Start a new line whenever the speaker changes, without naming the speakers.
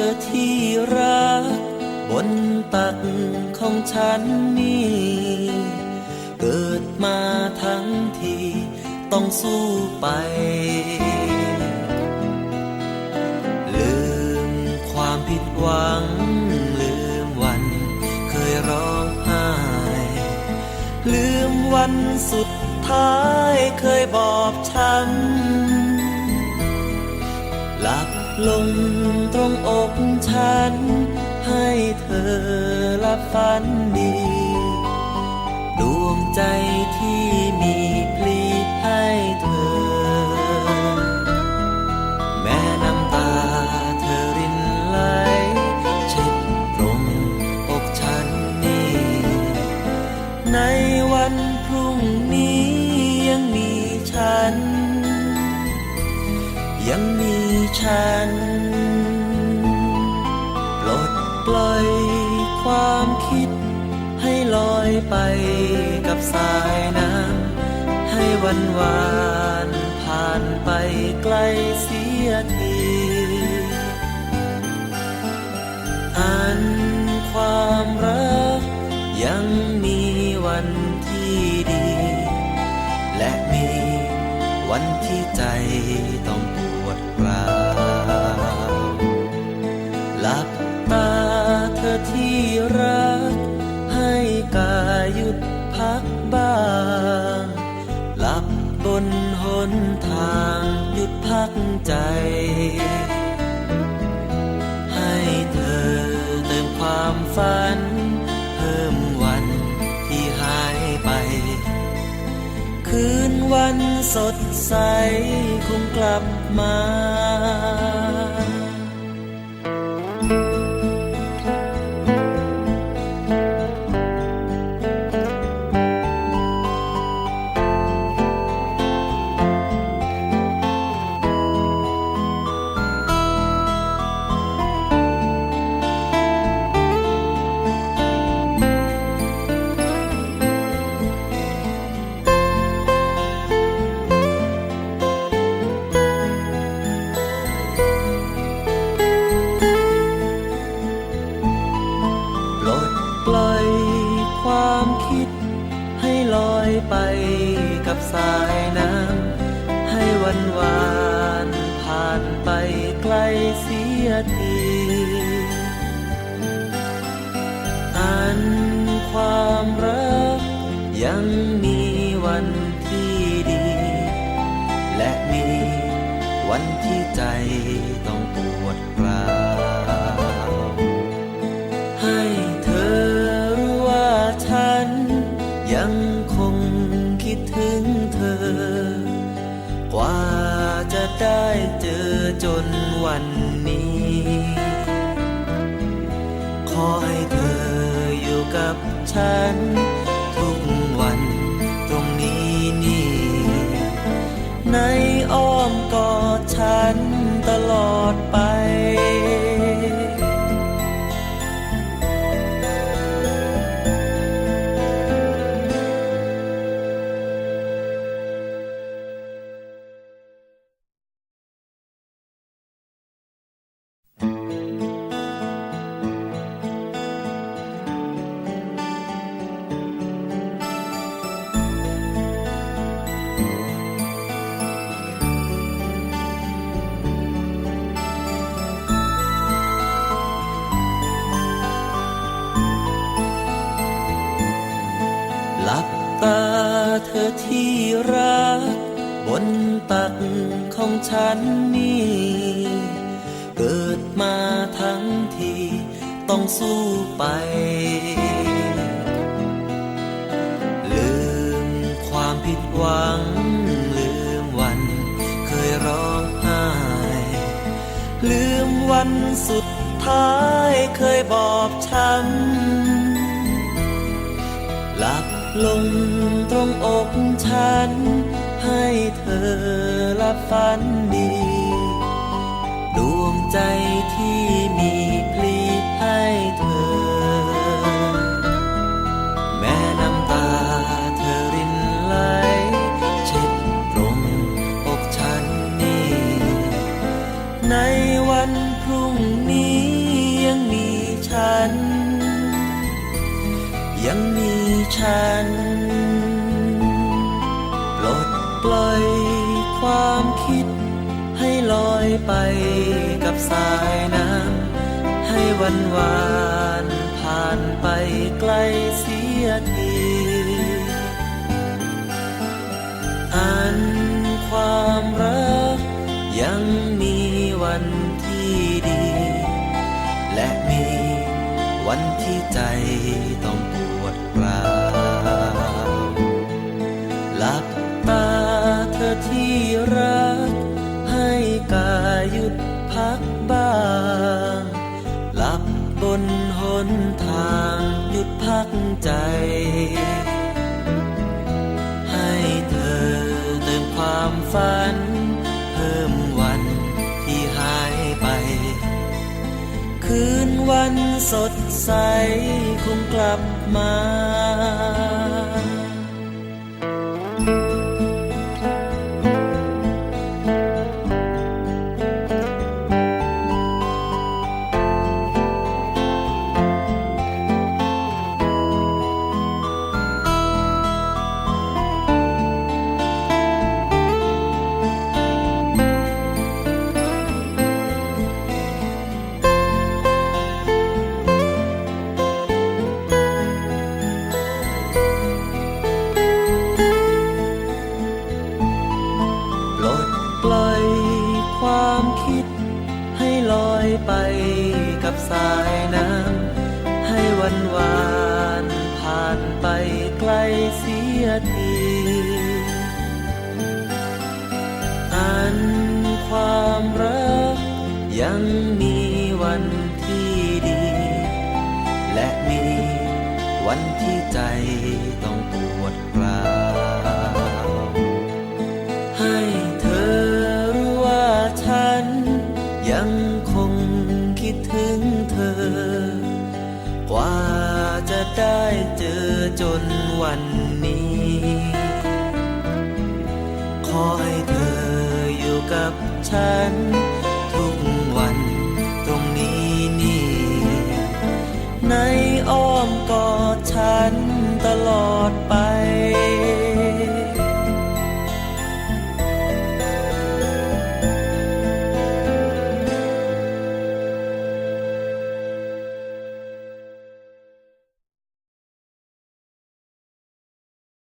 ธอที่รัก บนตักของฉันนี่ เกิดมาทั้งทีต้องสู้ไป ลืมความผิดหวัง ลืมวันเคยร้องไห้ ลืมวันสุดท้ายเคยบอบช้ำหลับ ลงตรงอกฉัน ให้เธอหลับฝันดี ดวงใจที่มีพลีให้เธอ แม้น้ำตาเธอรินไหลเช็ดตรงอกฉันนี่ในวันพรุ่งนี้ยังมีฉัน ยังมีฉัน ปลดปล่อยความคิด ให้ลอยไปกับสายน้ำให้วันวานผ่านไปไกลเสียทีอันความรักยังมีวันที่ดี และมีวันที่ใจต้อง ปวดร้าวหลับตาเธอที่รัก ให้กายหยุดพักบ้างหลับบนหนทางหยุดพักใจ ให้เธอเติมความฝัน เพิ่ม คืนวันสดใสคงกลับมา เสีอันความรักยังมีวันที่ดี และมีวันที่ใจต้องปวดร้าวให้เธอรู้ว่าฉันยังคงคิดถึงเธอ กว่าจะได้เจอจนวัน อให้เธออยู่กับฉัน ทุกวันตรงนี้นี่ ในอ้อมกอดฉันตลอดไป เธอที่รัก บนตักของฉันนี่เกิดมาทั้งทีต้องสู้ไป ลืมความผิดหวัง ลืมวันเคยร้องไห้ลืมวันสุดท้ายเคยบอบช้ำหลับ ลงตรงอกฉัน ให้เธอรับฝันดี ดวงใจที่มีพลีให้เธอ แม่น้ำตาเธอรินไหลเช็ดตรงอกฉันนี้ ในวันพรุ่งนี้ยังมีฉัน ยังมี ฉัน ปลดปล่อยความคิด ให้ลอยไปกับสายน้ำให้วันวานผ่านไปไกลเสียทีอันความรักยังมีวันที่ดี และมีวันที่ใจต้องปวดร้าวางหยุดพักใจ ให้เธอเติมความฝัน เพิ่มวันที่หายไป คืนวันสดใสคงกลับมาานไปไกลเสียทีอันความรักยังมีวันที่ดี และมีวันที่ใจต้องปว วันนี้ ขอให้เธออยู่กับฉัน ทุกวันตรงนี้นี่ ในอ้อมกอดฉันตลอด